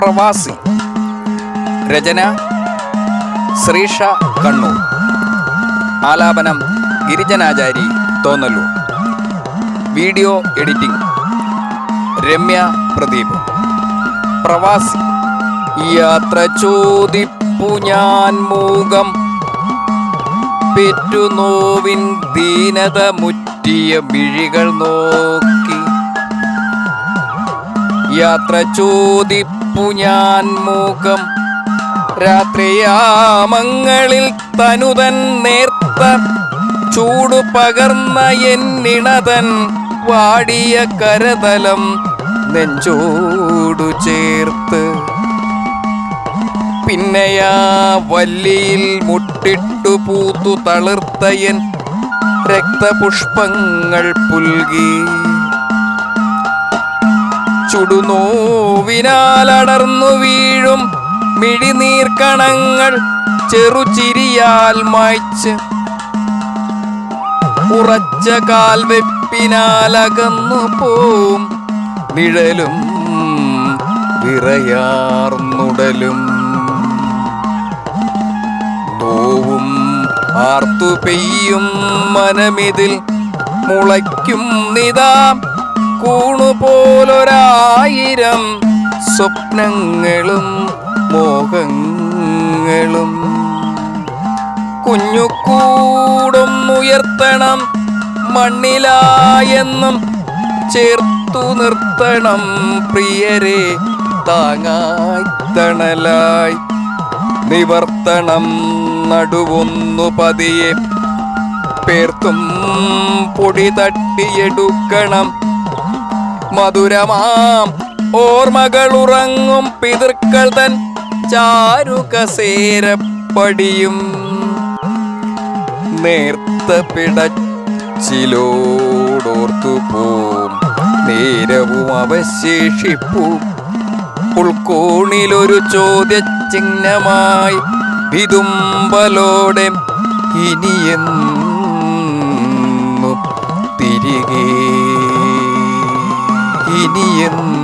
പ്രവാസി. രചന ശ്രീഷ കണ്ണൂർ. ആലാപനം ഗിരിജനാചാരി Thonnalloor. Video editing Ramya Pradeep. പ്രവാസി യാത്ര ചോദിപ്പു ഞാൻ മൂകം. പെറ്റുനോവിൻ ദീനത മുറ്റിയ മിഴികൾ നോക്കി. യാത്ര ചോദിപ്പു ഞാൻ മൂകം. രാത്രിയാമങ്ങളിൽ തനുതൻ നേർത്ത ചൂടു പകർന്ന എന്നിണതൻ വാടിയ കരതലം നെഞ്ചോടു ചേർത്ത്. പിന്നെയാ വല്ലിയിൽ മുട്ടിട്ടു പൂത്തു തളിർത്തയൻ രക്തപുഷ്പങ്ങൾ പുൽകി. ചുടുനോവിനാലടർന്നു വീഴും മിഴിനീർക്കണങ്ങൾ ചെറുചിരിയാൽ മായ്ച്ച്. ഉറച്ച കാൽവെപ്പിനാലകന്നു പോവും നിഴലും വിറയാർന്നുടലും നോവും ആർത്തു പെയ്യും മനമിതിൽ മുളയ്ക്കും നിതാ കൂണുപോലൊരായിരം സ്വപ്നങ്ങളും മോഹങ്ങളും. കുഞ്ഞുകൂടൊന്നുയർത്തണം മണ്ണിലായെന്നും ചേർത്തു നിർത്തണം പ്രിയരെ താങ്ങായി തണലായി നിവർത്തണം നടുവൊന്നു പതിയെ. പേർത്തും പൊടി തട്ടിയെടുക്കണം മധുരമാം. ഓർമ്മകൾ ഉറങ്ങും പിതൃക്കൾ തൻ ചാരുകസേരപ്പടിയും. നേർത്ത പിടച്ചിലോടോർത്തു പോം നേരവും അവശേഷിപ്പൂ. ഉൾക്കോണിലൊരു ചോദ്യചിഹ്നമായി വിതുമ്പലോടെ ഇനിയെന്നു തിരികെ ഇനിയെന്നു